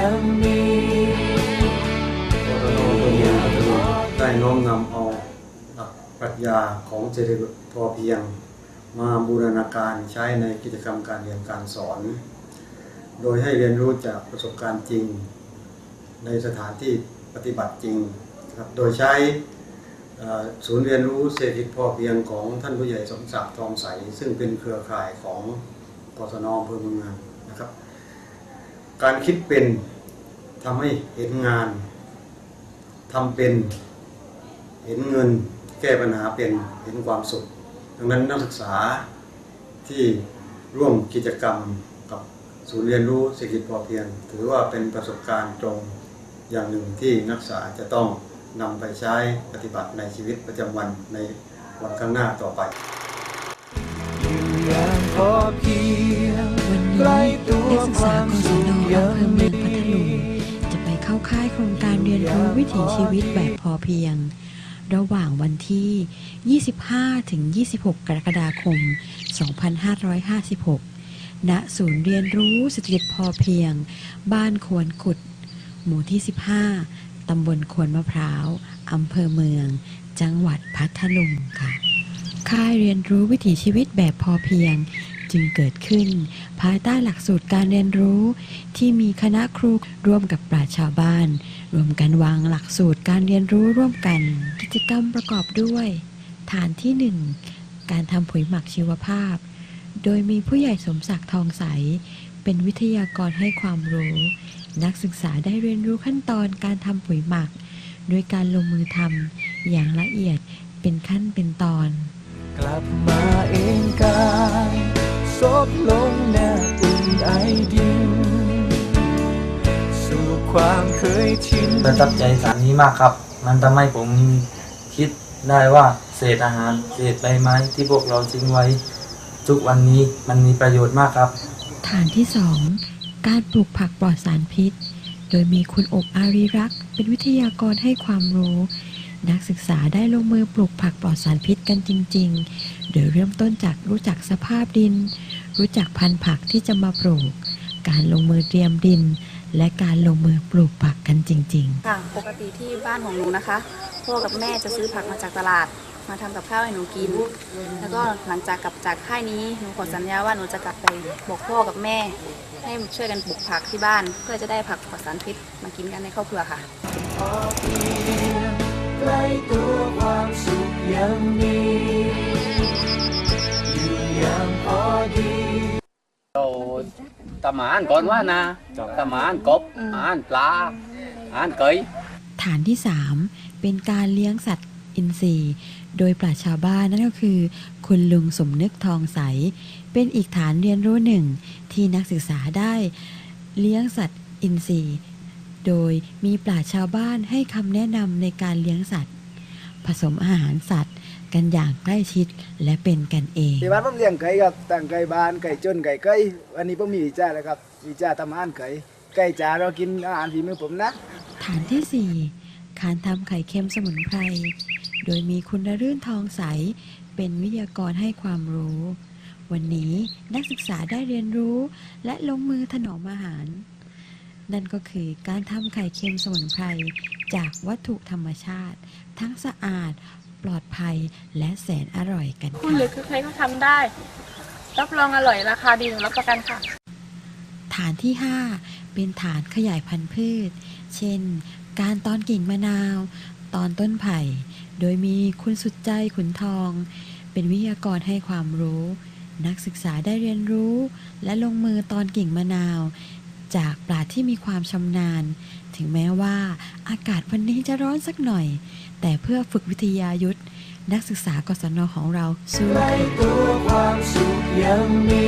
ยังมีได้น้อมนำเอาหลักปรัชญาของเศรษฐกิจพอเพียง มาบูรณาการใช้ในกิจกรรมการเรียนการสอน โดยให้เรียนรู้จากประสบการณ์จริง ในสถานที่ปฏิบัติจริงครับโดยใช้ศูนย์เรียนรู้เศรษฐกิจพอเพียงของท่านผู้ใหญ่สมศักดิ์ทองใส ซึ่งเป็นเครือข่ายของกศนอำเภอเมืองนะครับ การคิดเป็นทำให้เห็นงานทำเป็นเห็นเงินแก้ปัญหาเป็นเห็นความสุข ดังนั้นนักศึกษาที่ร่วมกิจกรรมกับศูนย์เรียนรู้เศรษฐกิจพอเพียง ถือว่าเป็นประสบการณ์ตรงอย่างหนึ่งที่นักศึกษาจะต้องนำไปใช้ปฏิบัติในชีวิตประจำวันในวันข้างหน้าต่อไปอยู่อย่างพอเพียง ใกล้นี้ตัวนักศึกคษาวามกศสุนขอำเภยัองเมืมีองพัทลุงจะไปเข้าค่ายโครงการเรียนรู้วิถีชีวิตแบบพอเพียง ระหว่างวันที่ 25 ถึง 26 กรกฎาคม 2556 ณ ศูนย์เรียนรู้เศรษฐกิจพอเพียง บ้านควนขุด หมู่ที่ 15 ตำบลควนมะพร้าว อำเภอเมือง จังหวัดพัทลุงค่ะ ค่ายเรียนรู้วิถีชีวิตแบบพอเพียงจึงเกิดขึ้น ภายใต้หลักสูตรการเรียนรู้ ที่มีคณะครูร่วมกับปราชชาวบ้าน รวมกันวางหลักสูตรการเรียนรู้ร่วมกัน กิจกรรมประกอบด้วย ฐานที่ 1 การทำปุ๋ยหมักชีวภาพ โดยมีผู้ใหญ่สมศักดิ์ทองใส เป็นวิทยากรให้ความรู้ นักศึกษาได้เรียนรู้ขั้นตอนการทำปุ๋ยหมัก โดยการลงมือทำอย่างละเอียดเป็นขั้นเป็นตอน กลับมาเองกาย ซบลงแนบอุ่นไอดิน สู่ความเคยชินประทับใจสารนี้มากครับ มันทำให้ผมคิดได้ว่าเศษอาหารเศษใบไม้ที่พวกเราทิ้งไว้ ทุกวันนี้มันมีประโยชน์มากครับ ฐานที่ 2 การปลูกผักปลอดสารพิษ โดยมีคุณอบอารีรักษ์ เป็นวิทยากรให้ความรู้ นักศึกษาได้ลงมือปลูกผักปลอดสารพิษกันจริง ๆ โดยเริ่มต้นจากรู้จักสภาพดิน รู้จักพันธุ์ผักที่จะมาปลูก การลงมือเตรียมดิน และการลงมือปลูกผักกันจริง ๆ ค่ะปกติที่บ้านของหนูนะคะ พ่อกับแม่จะซื้อผักมาจากตลาด มาทำกับข้าวให้หนูกิน แล้วก็หลังจากกลับจากค่ายนี้หนูขอสัญญาว่าหนูจะกลับไปบอกพ่อกับแม่ ให้ช่วยกันปลูกผักที่บ้าน เพื่อจะได้ผักปลอดสารพิษมากินกันในครอบครัวค่ะ ตัวความสุขยังมีอยู่อย่างพอดีเราทำอาหารก่อนว่านะทำอาหารกบอาหารปลาอาหารไก่ฐานที่ 3 เป็นการเลี้ยงสัตว์อินทรีย์ โดยปราชญ์ชาวบ้านนั่นก็คือ คุณลุงสมนึกทองใส เป็นอีกฐานเรียนรู้หนึ่ง ที่นักศึกษาได้เลี้ยงสัตว์อินทรีย์ โดยมีปราชญ์ชาวบ้านให้คำแนะนำในการเลี้ยงสัตว์ ผสมอาหารสัตว์ กันอย่างใกล้ชิดและเป็นกันเองที่บ้านผมเลี้ยงไก่ครับตั้งไก่บ้านไก่จนไก่ไก่วันนี้ผมมีวิจาแล้วครับวิจาทำอาหารไก่ไก่จ๋าเรากินอาหารฝีมือผมนะ ฐานที่ 4 การทำไข่เค็มสมุนไพร โดยมีคุณรื่นทองใส เป็นวิทยากรให้ความรู้ วันนี้นักศึกษาได้เรียนรู้และลงมือถนอมอาหาร นั่นก็คือการทำไข่เค็มสมุนไพรจากวัตถุธรรมชาติ ทั้งสะอาดปลอดภัยและแสนอร่อยกันคุณค่ะหรือคือใครก็ทำได้ รับรองอร่อยราคาดีหนูรับประกันค่ะ ฐานที่ 5 เป็นฐานขยายพันธุ์พืช เช่น การตอนกิ่งมะนาว ตอนต้นไผ่ โดยมีคุณสุดใจขุนทอง เป็นวิทยากรให้ความรู้ นักศึกษาได้เรียนรู้ และลงมือตอนกิ่งมะนาว จากปราที่มีความชำนาญ ถึงแม้ว่าอากาศวันนี้จะร้อนสักหน่อย แต่เพื่อฝึกวิทยายุทธนักศึกษากศนของเราสู้ใกล้ค่ะตัวความสุขยังมี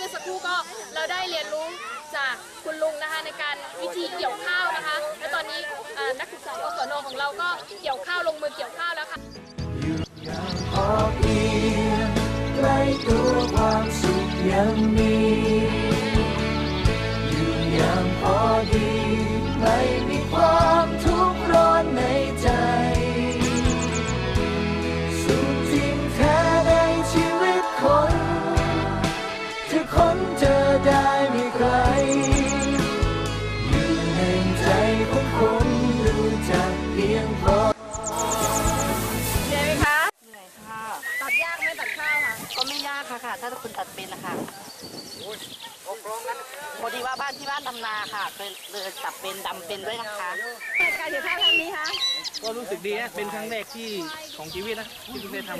มื่อกี้เมื่อสักครู่ก็เราได้เรียนรู้จากคุณลุงนะคะในการวิธีเกี่ยวข้าวนะคะ และตอนนี้นักศึกษาอสนของเราก็เกี่ยวข้าวลงมือเกี่ยวข้าวแล้วค่ะพอเพียงใกล้ตัวความสุขยังมีอยู่อย่างพอดี ถ้าคุณตัดเป็นนะคะพอดีว่าบ้านที่บ้านทำนาค่ะเป็นเลยจับเป็นดำเป็นด้วยนะคะการเกี่ยวข้าวครั้งนี้คะก็รู้สึกดีนะเป็นครั้งแรกที่ของชีวิตนะที่เพิ่งได้ท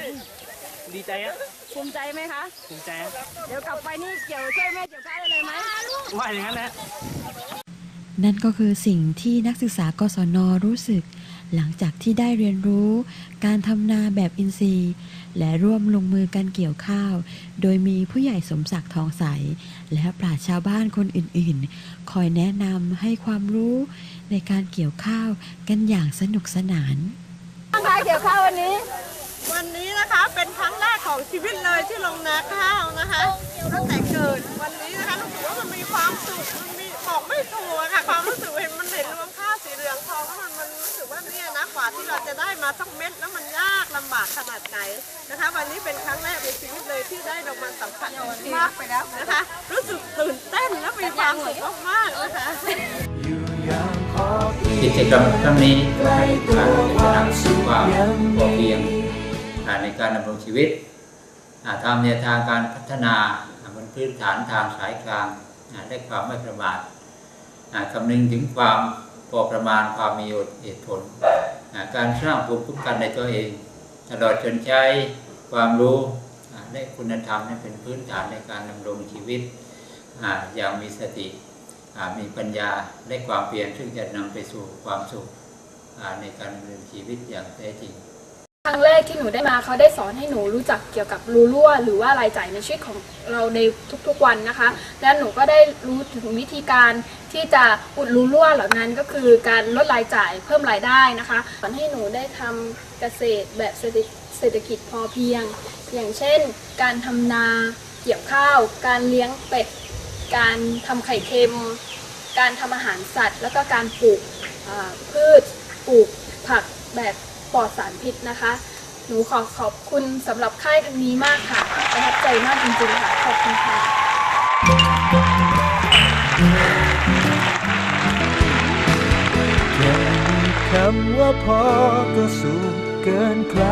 ำดีใจอะภูมิใจไหมคะภูมิใจ เดี๋ยวกลับไปนี่เกี่ยวช่วยแม่เกี่ยวข้าวได้เลยไหมว่าอย่างนั้นนะ นั่นก็คือสิ่งที่นักศึกษากศนรู้สึก หลังจากที่ได้เรียนรู้การทำนาแบบอินทรีย์ และร่วมลงมือกันเกี่ยวข้าว โดยมีผู้ใหญ่สมศักดิ์ทองใส และปราชชาวบ้านคนอื่นๆ คอยแนะนำให้ความรู้ในการเกี่ยวข้าวกันอย่างสนุกสนานการเกี่ยวข้าววันนี้ วันนี้นะคะเป็นครั้งแรกของชีวิตเลยที่ลงนาข้าวนะคะตั้งแต่เกิดวันนี้นะคะรู้สึกว่ามันมีความสุขมันมี บอกไม่ถูกอะค่ะ ความรู้สึกเห็นมันเห็นรวงข้าวสีเหลืองทองแล้วมันมันรู้สึกว่าเนี่ยนะกว่าที่เราจะได้มาสักเม็ดแล้วมันยากลำบากขนาดไหนนะคะ วันนี้เป็นครั้งแรกในชีวิตเลยที่ได้ลงมาสัมผัสมากไปแล้วนะคะ รู้สึกตื่นเต้นและมีความสุขมากๆนะคะกิจกรรมครั้งนี้ใกล้ตัวความสุขความยังพอเพียงในการดำรงชีวิตอ่าตามแนวทางการพัฒนาบนพื้นฐานทางสายกลางและความไม่ประมาท คำนึงถึงความพอประมาณความมีเหตุผล การสร้างภูมิคุ้มกันในตัวเอง ตลอดจนใช้ความรู้อ่าและคุณธรรมเป็นพื้นฐานในการดำรงชีวิตอย่างมีสติมีปัญญาและความเพียรซึ่งจะนำไปสู่ความสุขในการดำเนินชีวิตอย่างแท้จริง ครั้งแรกที่หนูได้มาเขาได้สอนให้หนูรู้จักเกี่ยวกับรูรั่ว หรือว่ารายจ่ายในชีวิตของเราในทุกๆวันนะคะ และหนูก็ได้รู้ถึงวิธีการที่จะอุดรูรั่วเหล่านั้นก็คือการลดรายจ่ายเพิ่มรายได้นะคะสอนให้หนูได้ทำเกษตรแบบเศรษฐกิจพอเพียง อย่างเช่น การทำนาเกี่ยวข้าว การเลี้ยงเป็ด การทำไข่เค็ม การทำอาหารสัตว์ แล้วก็การปลูกอ่าพืชปลูกผักแบบ ปลอดสารพิษนะคะ หนูขอขอบคุณสำหรับค่ายครั้งนี้มากค่ะประทับใจมากจริงๆค่ะขอบคุณค่ะ คำว่าพอก็สูงเกินใคร